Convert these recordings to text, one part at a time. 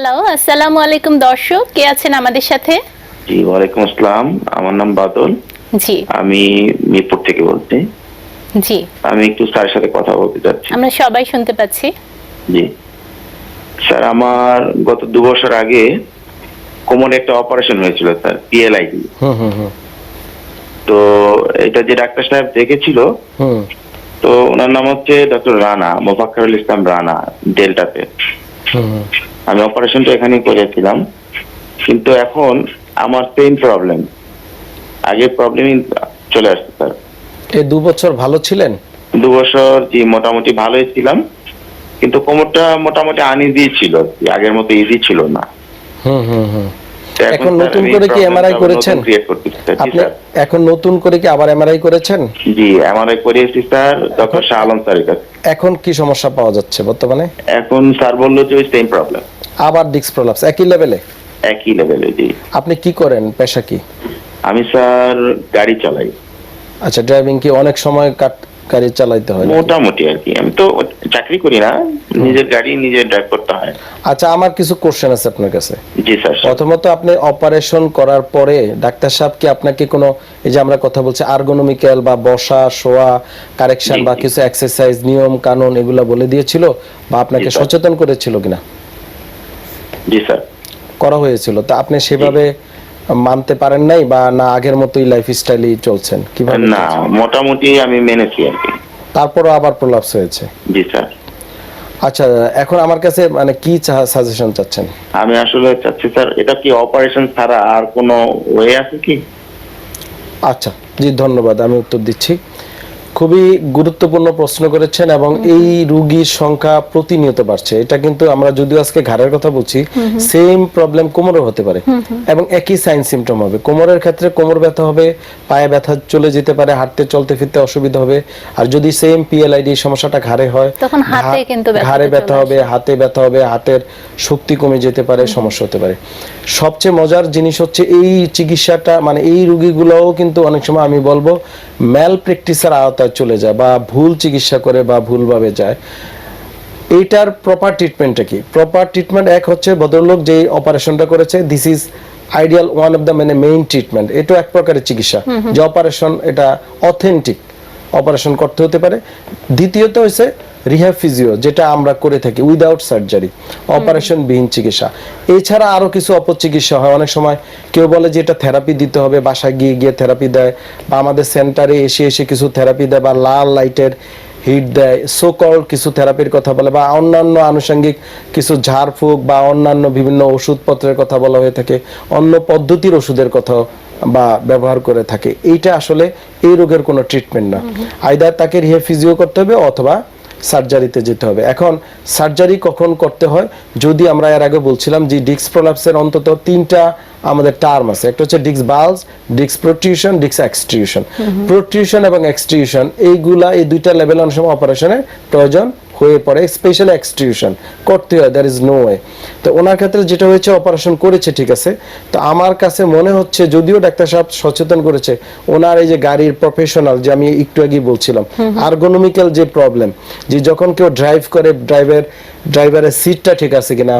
Hello আসসালামু আলাইকুম দর্শক। কে আছেন আমাদের সাথে? জি ওয়ালাইকুম আসসালাম। আমার নাম বাদল। জি। আমি মিরপুর থেকে বলছি। জি। আমি একটু স্যারের সাথে কথা বলতে চাচ্ছি। আমরা সবাই শুনতে পাচ্ছি। জি। স্যার আমার গত দু বছর আগে কোমরে একটা অপারেশন হয়েছিল স্যার পিএলআইডি হুম হুম হুম। তো এটা যে ডাক্তার সাহেব দেখেছিল হুম। তো ওনার নাম হচ্ছে ডক্টর রানা মোফাক্কারুল ইসলাম রানা ডেল্টাতে। আমি অপারেশনটা এখানে করেছিলাম। কিন্তু এখন আমার সেম প্রবলেম আগের প্রবলেমই চলে আসছে স্যার। এই দু বছর ভালো ছিলেন? দু বছর জি মোটামুটি ভালোই ছিলাম। কিন্তু কোমরটা মোটামুটি আনইজি ছিল। আগের মতো ইজি ছিল না। হুম হুম হুম। এখন নতুন করে কি নতুন করেছেন? আপনি এখন নতুন করে কি আবার এমআরআই করেছেন? জি এমআরআই করিয়েছি স্যার ডক্টর শাহ আলম স্যারের কাছে। এখন কি সমস্যা পাওয়া যাচ্ছে বর্তমানে? এখন স্যার বলল যে সেম প্রবলেম আবার ডিস্ক প্রলাপস একই লেভেলে একই লেভেলে জি। আপনি কি করেন? পেশা কি? আমি স্যার গাড়ি চালাই। আচ্ছা ড্রাইভিং কি অনেক সময় কাট গাড়ি চালাইতে হয় মোটামুটি আর কি। আমি তো চাকরি করি না নিজের গাড়ি নিজে ড্রাইভ করতে হয়। আচ্ছা আমার কিছু কোশ্চেন আছে আপনার কাছে। জি স্যার প্রথমত আপনি অপারেশন করার পরে ডাক্তার সাহেব কি আপনাকে কোনো এই যে আমরা কথা বলছি আর্গোনমিক্যাল বা বসা শোয়া কারেকশন বা কিছু এক্সারসাইজ নিয়ম কানুন এগুলা বলে দিয়েছিল? বা আপনাকে সচেতন করেছিল কিনা? জি স্যার। করা হয়েছিল। তা আপনি সেভাবে মানতে পারেন নাই বা না আগের মতোই লাইফ স্টাইলই চলছেন? কীভাবে না মোটামুটি আমি মেনেছি আর কি। তারপরও আবার প্রলাপস হয়েছে? জি স্যার। আচ্ছা এখন আমার কাছে মানে কি সাজেশন চাচ্ছেন? আমি আসলে চাচ্ছি স্যার এটা কি অপারেশন ছাড়া আর কোনো ওয়ে আছে কি? আচ্ছা জি ধন্যবাদ। আমি উত্তর দিচ্ছি। খুবই গুরুত্বপূর্ণ প্রশ্ন করেছেন এবং এই রুগীর সংখ্যা প্রতিনিয়ত বাড়ছে। এটা কিন্তু আমরা যদিও আজকে ঘাড়ের কথা বলছি সেম প্রবলেম কোমরও হতে পারে এবং একই সাইন সিমটম হবে। কোমরের ক্ষেত্রে কোমর ব্যথা হবে পায়ে ব্যথা চলে যেতে পারে হাঁটতে চলতে ফিরতে অসুবিধা হবে। আর যদি সেম পিএলআইডি সমস্যাটা ঘাড়ে হয় তখন হাতে কিন্তু ঘাড়ে ব্যথা হবে হাতে ব্যথা হবে হাতের শক্তি কমে যেতে পারে সমস্যা হতে পারে। সবচেয়ে মজার জিনিস হচ্ছে এই চিকিৎসাটা মানে এই রুগীগুলোও কিন্তু অনেক সময় আমি বলব ম্যাল প্র্যাকটিসের আওতায় চলে যায় বা ভুল চিকিৎসা করে বা ভুলভাবে যায় এইটার প্রপার ট্রিটমেন্টটা কি? প্রপার ট্রিটমেন্ট এক হচ্ছে ভদ্রলোক যে অপারেশনটা করেছে this is ideal one of the মানে মেইন ট্রিটমেন্ট এটা এক প্রকারের চিকিৎসা। যে অপারেশন এটা অথেন্টিক অপারেশন করতে হতে পারে। দ্বিতীয়ত হচ্ছে রিহ্যাব ফিজিও যেটা আমরা করে থাকি উইদাউট সার্জারি অপারেশন বিহীন চিকিৎসা। এছাড়া আরও কিছু অপচিকিৎসা হয়। অনেক সময় কেউ বলে যে এটা থেরাপি দিতে হবে বাসায় গিয়ে গিয়ে থেরাপি দেয় বা আমাদের সেন্টারে এসে এসে কিছু থেরাপি দেয় বা লাল লাইটের হিট দেয় সোকল কিছু থেরাপির কথা বলে বা অন্যান্য আনুষঙ্গিক কিছু ঝাড়ফুঁক বা অন্যান্য বিভিন্ন ওষুধপত্রের কথা বলা হয়ে থাকে অন্য পদ্ধতির ওষুধের কথা বা ব্যবহার করে থাকে। এইটা আসলে এই রোগের কোনো ট্রিটমেন্ট না। আইদার তাকে রিহে ফিজিও করতে হবে অথবা সার্জারিতে যেতে হবে। এখন সার্জারি কখন করতে হয়? যদি আমরা এর আগে বলছিলাম যে ডিক্স প্রলাপসের অন্তত তিনটা আমাদের টার্ম আছে। একটা হচ্ছে ডিক্স বালস ডিক্স প্রোটিউশন ডিক্স এক্সট্রিউশন। প্রোটিউশন এবং এক্সট্রিউশন এইগুলা এই দুইটা লেভেল অনেক সময় অপারেশনের প্রয়োজন হয়ে পড়ে স্পেশাল এক্সটিউশন করতে হয় দ্যার ইজ নো ওয়ে তো ওনার ক্ষেত্রে যেটা হয়েছে অপারেশন করেছে ঠিক আছে? তো আমার কাছে মনে হচ্ছে যদিও ডাক্তার সাহেব সচেতন করেছে ওনার এই যে গাড়ির প্রফেশনাল যে আমি একটু আগেই বলছিলাম আর্গোনমিক্যাল যে প্রবলেম যে যখন কেউ ড্রাইভ করে ড্রাইভার ড্রাইভারের সিটটা ঠিক আছে কিনা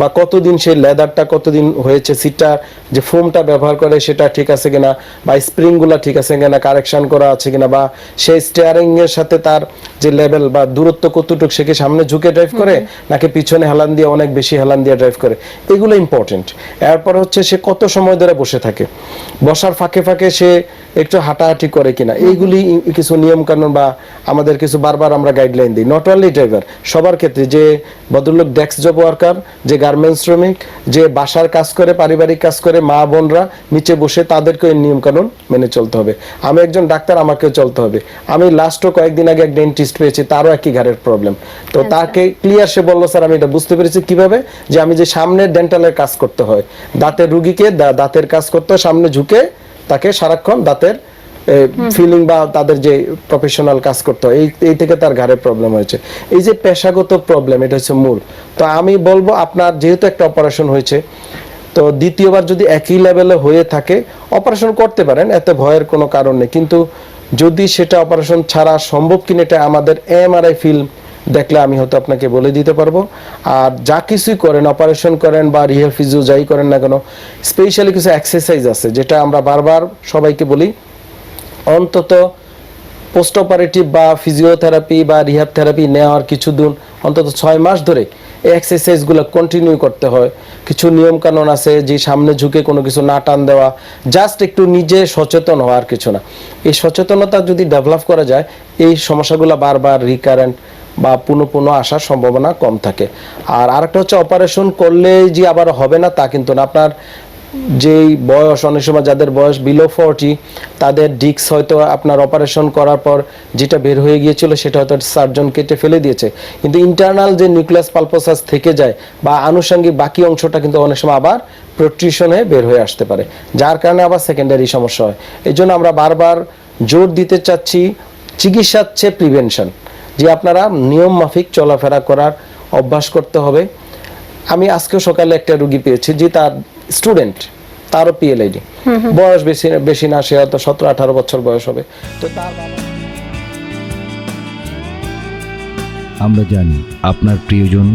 বা কতদিন সেই লেদারটা কতদিন হয়েছে সিটটা যে ফোমটা ব্যবহার করে সেটা ঠিক আছে কিনা বা স্প্রিংগুলা ঠিক আছে কিনা কারেকশন করা আছে কিনা বা সেই স্টিয়ারিং এর সাথে তার যে লেভেল বা দূরত্ব কতটুকু সে কি সামনে ঝুঁকে ড্রাইভ করে নাকি পিছনে হেলান দিয়ে অনেক বেশি হেলান দিয়ে ড্রাইভ করে এগুলো ইম্পর্টেন্ট এরপর হচ্ছে সে কত সময় ধরে বসে থাকে বসার ফাঁকে ফাঁকে সে একটু হাঁটাহাঁটি করে কিনা। এইগুলি কিছু নিয়ম কানুন বা আমাদের কিছু বারবার আমরা গাইডলাইন দিই। নট অনলি ড্রাইভার সবার ক্ষেত্রে যে ভদ্রলোক ডেস্ক জব ওয়ার্কার যে গার্মেন্টস শ্রমিক যে বাসার কাজ করে পারিবারিক কাজ করে মা বোনরা নিচে বসে তাদেরকে এই নিয়ম কানুন মেনে চলতে হবে। আমি একজন ডাক্তার আমাকেও চলতে হবে। আমি লাস্টও কয়েকদিন আগে এক ডেন্টিস্ট পেয়েছি তারও একই ঘাড়ের প্রবলেম তো তাকে ক্লিয়ার সে বলল স্যার আমি এটা বুঝতে পেরেছি কীভাবে? যে আমি যে সামনের ডেন্টালের কাজ করতে হয়। দাঁতের রুগীকে দা- দাঁতের কাজ করতে হয় সামনে ঝুঁকে তাকে সারাক্ষণ দাঁতের ফিলিং বা তাদের যে প্রফেশনাল কাজ করতে হয় এই এই থেকে তার ঘাড়ে প্রবলেম হয়েছে। এই যে পেশাগত প্রবলেম এটা হচ্ছে মূল। তো আমি বলব আপনার যেহেতু একটা অপারেশন হয়েছে তো দ্বিতীয়বার যদি একই লেভেলে হয়ে থাকে অপারেশন করতে পারেন এত ভয়ের কোনো কারণ নেই। কিন্তু যদি সেটা অপারেশন ছাড়া সম্ভব কিনা এটা আমাদের এমআরআই ফিল্ম দেখলে আমি হয়তো আপনাকে বলে দিতে পারব। আর যা কিছুই করেন অপারেশন করেন বা রিহেল ফিজিও যাই করেন না কেন স্পেশালি কিছু এক্সারসাইজ আছে, যেটা আমরা বারবার সবাইকে বলি। অন্তত পোস্ট অপারেটিভ বা ফিজিওথেরাপি বা রিহাব থেরাপি নেওয়ার কিছু দিন, অন্তত ছয় মাস ধরে এই এক্সারসাইজগুলো কন্টিনিউ করতে হয়। কিছু নিয়ম কানুন আছে যে সামনে ঝুঁকে কোনো কিছু না টান দেওয়া জাস্ট একটু নিজে সচেতন হওয়ার কিছু না। এই সচেতনতা যদি ডেভেলপ করা যায়, এই সমস্যাগুলো বারবার রিকারেন্ট বা পুনঃ পুনঃ আসার সম্ভাবনা কম থাকে। আর আরেকটা হচ্ছে অপারেশন করলে যে আবার হবে না, তা কিন্তু না। আপনার যেই বয়স, অনেক সময় যাদের বয়স বিলো ফর্টি তাদের ডিক্স হয়তো আপনার অপারেশন করার পর যেটা বের হয়ে গিয়েছিল সেটা হয়তো সার্জন কেটে ফেলে দিয়েছে। কিন্তু ইন্টারনাল যে নিউক্লিয়াস পালপোসাস থেকে যায় বা আনুষঙ্গিক বাকি অংশটা কিন্তু অনেক সময় আবার প্রোট্রিশন বের হয়ে আসতে পারে, যার কারণে আবার সেকেন্ডারি সমস্যা হয়। এই জন্য আমরা বারবার জোর দিতে চাচ্ছি চিকিৎসার চেয়ে প্রিভেনশন যে আপনারা নিয়ম মাফিক চলাফেরা করার অভ্যাস করতে হবে। আমি আজকেও সকালে একটা রুগী পেয়েছি যে তার স্টুডেন্ট তারও পিএলআইডি বয়স বেশি বেশি না সে হয়তো সতেরো আঠারো বছর বয়স হবে। তো তার আমরা জানি আপনার প্রিয়জন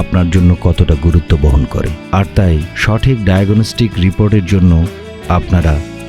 আপনার জন্য কতটা গুরুত্ব বহন করে আর তাই সঠিক ডায়াগনস্টিক রিপোর্টের জন্য আপনারা